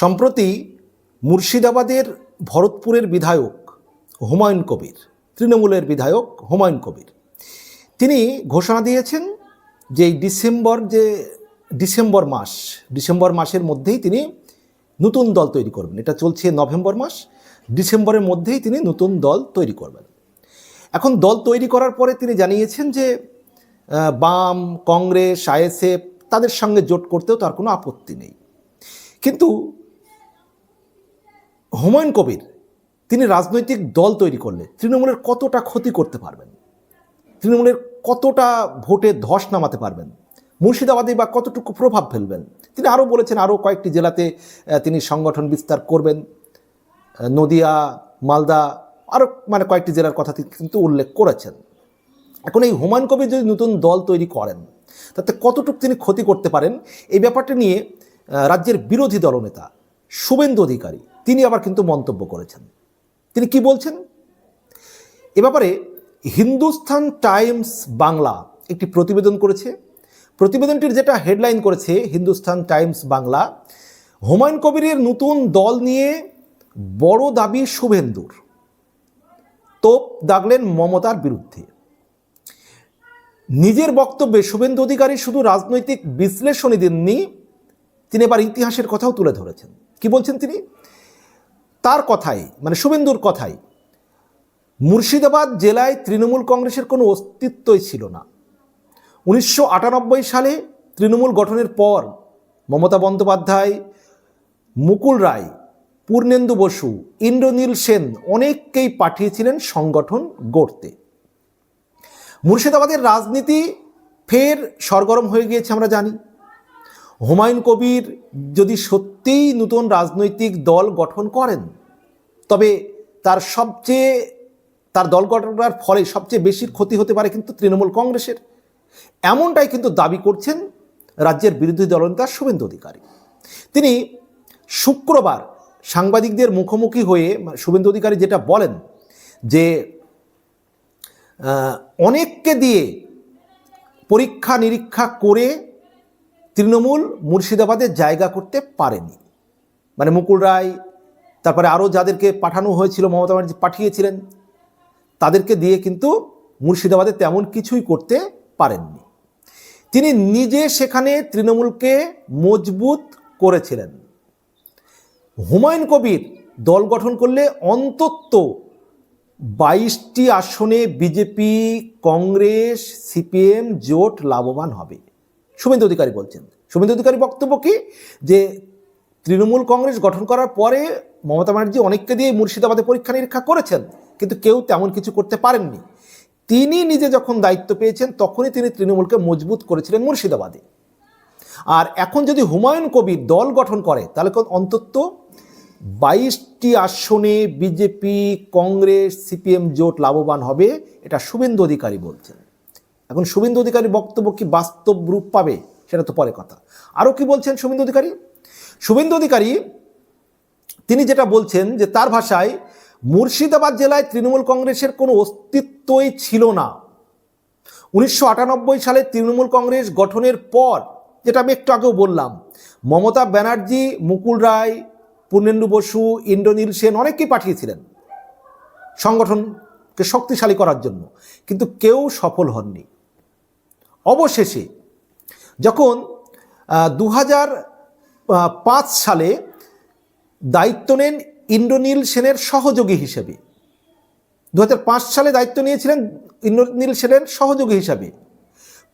সম্প্রতি মুর্শিদাবাদের ভরতপুরের বিধায়ক হুমায়ুন কবির, তৃণমূলের বিধায়ক হুমায়ুন কবির। তিনি ঘোষণা দিয়েছেন যে ডিসেম্বর যে ডিসেম্বর মাস, ডিসেম্বর মাসের মধ্যেই তিনি নতুন দল তৈরি করবেন। এটা চলছে নভেম্বর মাস, ডিসেম্বরের মধ্যেই তিনি নতুন দল তৈরি করবেন। এখন দল তৈরি করার পরে তিনি জানিয়েছেন যে বাম, কংগ্রেস, আইএসএফ তাদের সঙ্গে জোট করতেও তার কোনো আপত্তি নেই। কিন্তু হুমায়ুন কবির, তিনি রাজনৈতিক দল তৈরি করলে তৃণমূলের কতটা ক্ষতি করতে পারবেন? তৃণমূলের কতটা ভোটে ধস নামাতে পারবেন? মুর্শিদাবাদে বা কতটুকু প্রভাব ফেলবেন? তিনি আরও বলেছেন, আরও কয়েকটি জেলাতে তিনি সংগঠন বিস্তার করবেন। নদিয়া, মালদা, আরও মানে কয়েকটি জেলার কথা তিনি কিন্তু উল্লেখ করেছেন। এখন এই হুমায়ুন কবির যদি নতুন দল তৈরি করেন, তাতে কতটুকু তিনি ক্ষতি করতে পারেন? এই ব্যাপারটা নিয়ে রাজ্যের বিরোধী দলনেতা শুভেন্দু অধিকারী তিনি আবার কিন্তু মন্তব্য করেছেন। তিনি কি বলছেন? এ ব্যাপারে হিন্দুস্তান টাইমস বাংলা একটি প্রতিবেদন করেছে। প্রতিবেদনটির যেটা হেডলাইন করেছে হিন্দুস্তান টাইমস বাংলা, হুমায়ুন কবিরের নতুন দল নিয়ে বড় দাবি শুভেন্দুর। তোপ দাগলেন মমতার বিরুদ্ধে। নিজের বক্তব্যে শুভেন্দু অধিকারী শুধু রাজনৈতিক বিশ্লেষণই দেননি, তিনি এবার ইতিহাসের কথাও তুলে ধরেছেন। কি বলছেন তিনি? তার কথাই মানে শুভেন্দুর কথাই, মুর্শিদাবাদ জেলায় তৃণমূল কংগ্রেসের কোনো অস্তিত্বই ছিল না। উনিশশো আটানব্বই সালে তৃণমূল গঠনের পর মমতা বন্দ্যোপাধ্যায়, মুকুল রায়, পূর্ণেন্দু বসু, ইন্দ্রনীল সেন অনেককেই পাঠিয়েছিলেন সংগঠন গড়তে। মুর্শিদাবাদের রাজনীতি ফের সরগরম হয়ে গিয়েছে আমরা জানি। হুমায়ুন কবির যদি সত্যিই নতুন রাজনৈতিক দল গঠন করেন, তবে তার সবচেয়ে, তার দল গঠনের ফলে সবচেয়ে বেশি ক্ষতি হতে পারে কিন্তু তৃণমূল কংগ্রেসের। এমনটাই কিন্তু দাবি করছেন রাজ্যের বিরোধী দলনেতা শুভেন্দু অধিকারী। তিনি শুক্রবার সাংবাদিকদের মুখোমুখি হয়ে শুভেন্দু অধিকারী যেটা বলেন যে অনেককে দিয়ে পরীক্ষা নিরীক্ষা করে তৃণমূল মুর্শিদাবাদে জায়গা করতে পারেনি। মানে মুকুল রায়, তারপরে আরও যাদেরকে পাঠানো হয়েছিল, মমতা ব্যানার্জি পাঠিয়েছিলেন, তাদেরকে দিয়ে কিন্তু মুর্শিদাবাদে তেমন কিছুই করতে পারেননি। তিনি নিজে সেখানে তৃণমূলকে মজবুত করেছিলেন। হুমায়ুন কবির দল গঠন করলে অন্তত বাইশটি আসনে বিজেপি, কংগ্রেস, সিপিএম জোট লাভবান হবে। শুভেন্দু অধিকারী বলছেন। শুভেন্দু অধিকারী বক্তব্য কি? যে তৃণমূল কংগ্রেস গঠন করার পরে মমতা ব্যানার্জি অনেককে দিয়ে মুর্শিদাবাদে পরীক্ষা নিরীক্ষা করেছেন, কিন্তু কেউ তেমন কিছু করতে পারেননি। তিনি নিজে যখন দায়িত্ব পেয়েছেন, তখনই তিনি তৃণমূলকে মজবুত করেছিলেন মুর্শিদাবাদে। আর এখন যদি হুমায়ুন কবির দল গঠন করে, তাহলে অন্তত বাইশটি আসনে বিজেপি, কংগ্রেস, সিপিএম জোট লাভবান হবে, এটা শুভেন্দু অধিকারী বলছেন। এখন শুভেন্দু অধিকারী বক্তব্য কি বাস্তব রূপ পাবে, সেটা তো পরে কথা। আরও কি বলছেন শুভেন্দু অধিকারী? শুভেন্দু অধিকারী, তিনি যেটা বলছেন যে তার ভাষায় মুর্শিদাবাদ জেলায় তৃণমূল কংগ্রেসের কোনো অস্তিত্বই ছিল না। উনিশশো আটানব্বই সালে তৃণমূল কংগ্রেস গঠনের পর, যেটা আমি একটু আগেও বললাম, মমতা ব্যানার্জি, মুকুল রায়, পূর্ণেন্দু বসু, ইন্দ্রনীল সেন অনেককেই পাঠিয়েছিলেন সংগঠনকে শক্তিশালী করার জন্য, কিন্তু কেউ সফল হননি। অবশেষে যখন দু সালে দায়িত্ব নেন ইন্দ্রনীল সেনের সহযোগী হিসেবে। দু হাজার পাঁচ সালে দায়িত্ব নিয়েছিলেন ইন্দ্রনীল সেনের সহযোগী হিসাবে।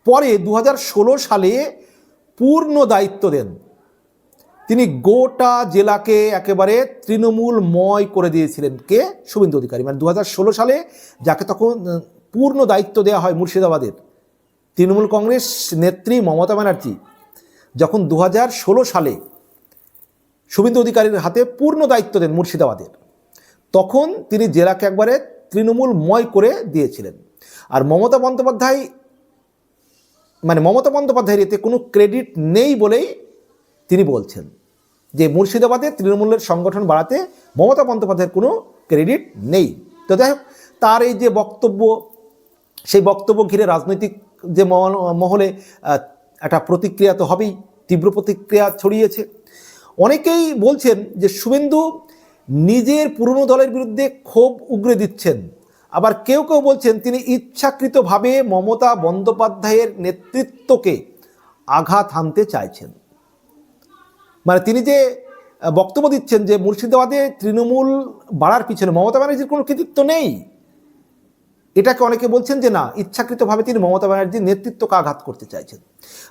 পরে দু হাজার ষোলো সালে পূর্ণ দায়িত্ব দেন। তিনি গোটা জেলাকে একেবারে তৃণমূলময় করে দিয়েছিলেন কে? শুভেন্দু অধিকারী। মানে দু হাজার ষোলো সালে যাকে তখন পূর্ণ দায়িত্ব দেওয়া হয় মুর্শিদাবাদের। তৃণমূল কংগ্রেস নেত্রী মমতা ব্যানার্জি যখন দু হাজার ষোলো সালে শুভেন্দু অধিকারীর হাতে পূর্ণ দায়িত্ব দেন মুর্শিদাবাদের, তখন তিনি জেলাকে একবারে তৃণমূলময় করে দিয়েছিলেন। আর মমতা বন্দ্যোপাধ্যায় মানে মমতা বন্দ্যোপাধ্যায়ের এতে কোনো ক্রেডিট নেই বলেই তিনি বলছেন যে মুর্শিদাবাদে তৃণমূলের সংগঠন বাড়াতে মমতা বন্দ্যোপাধ্যায়ের কোনো ক্রেডিট নেই। তো যাই হোক, তার এই যে বক্তব্য, সেই বক্তব্য ঘিরে রাজনৈতিক যে মহল- একটা প্রতিক্রিয়া তো হবেই, তীব্র প্রতিক্রিয়া ছড়িয়েছে। অনেকেই বলছেন যে শুভেন্দু নিজের পুরনো দলের বিরুদ্ধে ক্ষোভ উগরে দিচ্ছেন। আবার কেউ কেউ বলছেন তিনি ইচ্ছাকৃতভাবে মমতা বন্দ্যোপাধ্যায়ের নেতৃত্বকে আঘাত হানতে চাইছেন। মানে তিনি যে বক্তব্য দিচ্ছেন যে মুর্শিদাবাদে তৃণমূল বাড়ার পিছনে মমতা ব্যানার্জির কোনো কৃতিত্ব নেই। এটাকে অনেকে বলছেন যে না, ইচ্ছাকৃতভাবে তিনি মমতা ব্যানার্জির নেতৃত্বকে আঘাত করতে চাইছেন।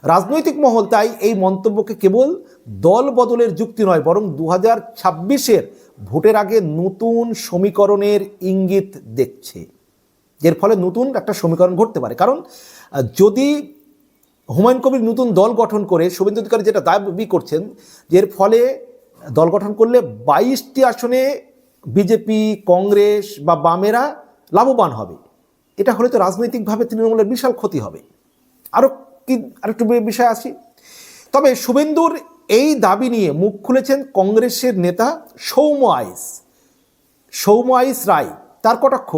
রাজনৈতিক মহল তাই এই মন্তব্যকে কেবল দল বদলের যুক্তি নয়, বরং দু হাজার ছাব্বিশের ভোটের আগে নতুন সমীকরণের ইঙ্গিত দেখছে। এর ফলে নতুন একটা সমীকরণ ঘটতে পারে। কারণ, যদি হুমায়ুন কবির নতুন দল গঠন করে, শুভেন্দু অধিকারী যেটা দাবি করছেন যে এর ফলে দল গঠন করলে বাইশটি আসনে বিজেপি, কংগ্রেস বা বামেরা লাভবান হবে। এটা হলে তো রাজনৈতিকভাবে তৃণমূলের বিশাল ক্ষতি হবে। আরও কি, আরেকটু বিষয় আসি। তবে শুভেন্দুর এই দাবি নিয়ে মুখ খুলেছেন কংগ্রেসের নেতা সৌম্য আইস। সৌম্য আইস রায়, তার কটাক্ষ,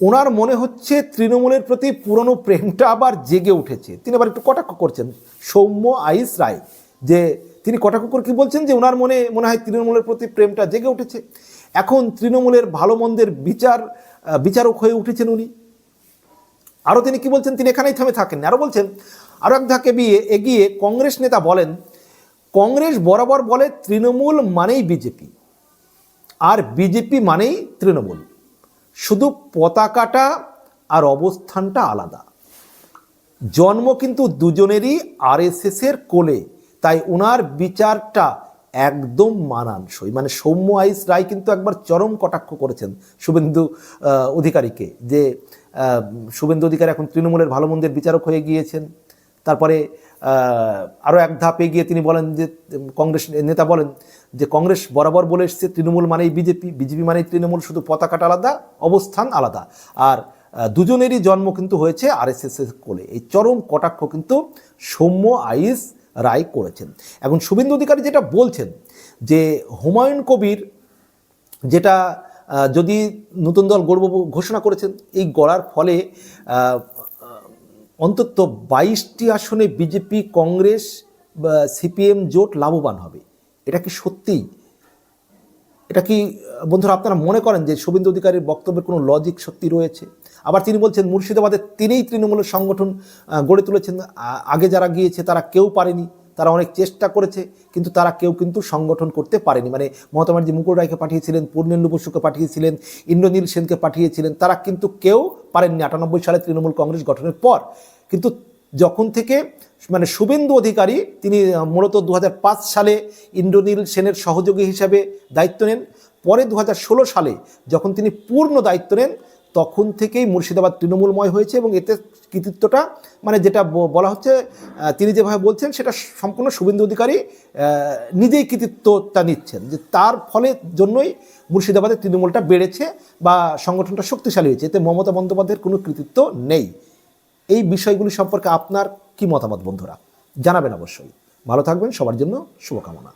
ওনার মনে হচ্ছে তৃণমূলের প্রতি পুরনো প্রেমটা আবার জেগে উঠেছে। তিনি আবার একটু কটাক্ষ করছেন সৌম্য আইস রায়, যে তিনি কটাক্ষ করে কি বলছেন? যে ওনার মনে মনে হয় তৃণমূলের প্রতি প্রেমটা জেগে উঠেছে। এখন তৃণমূলের ভালো মন্দের বিচার বিচারক হয়ে উঠেছেন উনি। আরও তিনি কি বলছেন? তিনি এখানেই থেমে থাকেন আরও বলছেন আরও এক ধাকে বিয়ে এগিয়ে কংগ্রেস নেতা বলেন, কংগ্রেস বরাবর বলে তৃণমূল মানেই বিজেপি। আর বিজেপি মানেই তৃণমূল। শুধু পতাকাটা আর অবস্থানটা আলাদা। জন্ম কিন্তু দুজনেরই আরএসএসের কোলে, তাই ওনার বিচারটা একদম মানানসই। মানে সৌম্য আইস রায় কিন্তু একবার চরম কটাক্ষ করেছেন শুভেন্দু অধিকারীকে যে শুভেন্দু অধিকারী এখন তৃণমূলের ভালো মন্দের বিচারক হয়ে গিয়েছেন। তারপরে আরও এক ধাপ এগিয়ে তিনি বলেন যে, কংগ্রেস নেতা বলেন যে, কংগ্রেস বরাবর বলে এসছে, তৃণমূল মানেই বিজেপি বিজেপি মানেই তৃণমূল, শুধু পতাকাটা আলাদা, অবস্থান আলাদা। আর দুজনেরই জন্ম কিন্তু হয়েছে আরএসএস কোলে। এই চরম কটাক্ষ কিন্তু সৌম্য আইস রায় করেছেন। এখন শুভেন্দু অধিকারী যেটা বলছেন যে হুমায়ুন কবির যেটা যদি নতুন দল গর্ব ঘোষণা করেছেন, এই গড়ার ফলে অন্তত বাইশটি আসনে বিজেপি, কংগ্রেস সিপিএম জোট লাভবান হবে। এটা কি সত্যিই? এটা কি, বন্ধুরা, আপনারা মনে করেন যে শুভেন্দু অধিকারীর বক্তব্যের কোনো লজিক সত্যি রয়েছে? আবার তিনি বলছেন, মুর্শিদাবাদে তিনিই তৃণমূলের সংগঠন গড়ে তুলেছেন। আগে যারা গিয়েছে তারা কেউ পারেনি, তারা অনেক চেষ্টা করেছে, কিন্তু তারা কেউ কিন্তু সংগঠন করতে পারেনি। মানে মমতা ব্যানার্জি, মুকুল রায়কে পাঠিয়েছিলেন, পূর্ণেন্দু বসুকে পাঠিয়েছিলেন, ইন্দ্রনীল সেনকে পাঠিয়েছিলেন, তারা কিন্তু কেউ পারেননি আটানব্বই সালে তৃণমূল কংগ্রেস গঠনের পর। কিন্তু যখন থেকে মানে শুভেন্দু অধিকারী, তিনি মূলত দু হাজার পাঁচ সালে ইন্দ্রনীল সেনের সহযোগী হিসাবে দায়িত্ব নেন। পরে দু হাজার ষোলো সালে যখন তিনি পূর্ণ দায়িত্ব নেন তখন থেকেই মুর্শিদাবাদ তৃণমূলময় হয়েছে এবং এতে কৃতিত্বটা মানে যেটা বলা হচ্ছে তিনি যেভাবে বলছেন, সেটা সম্পূর্ণ শুভেন্দু অধিকারী নিজেই কৃতিত্বটা নিচ্ছেন। যে তার ফলে জন্যই মুর্শিদাবাদের তৃণমূলটা বেড়েছে বা সংগঠনটা শক্তিশালী হয়েছে। এতে মমতা বন্দ্যোপাধ্যায়ের কোনো কৃতিত্ব নেই। এই বিষয়গুলি সম্পর্কে আপনার কি মতামত বন্ধুরা? জানাবেন অবশ্যই। ভালো থাকবেন, সবার জন্য শুভকামনা।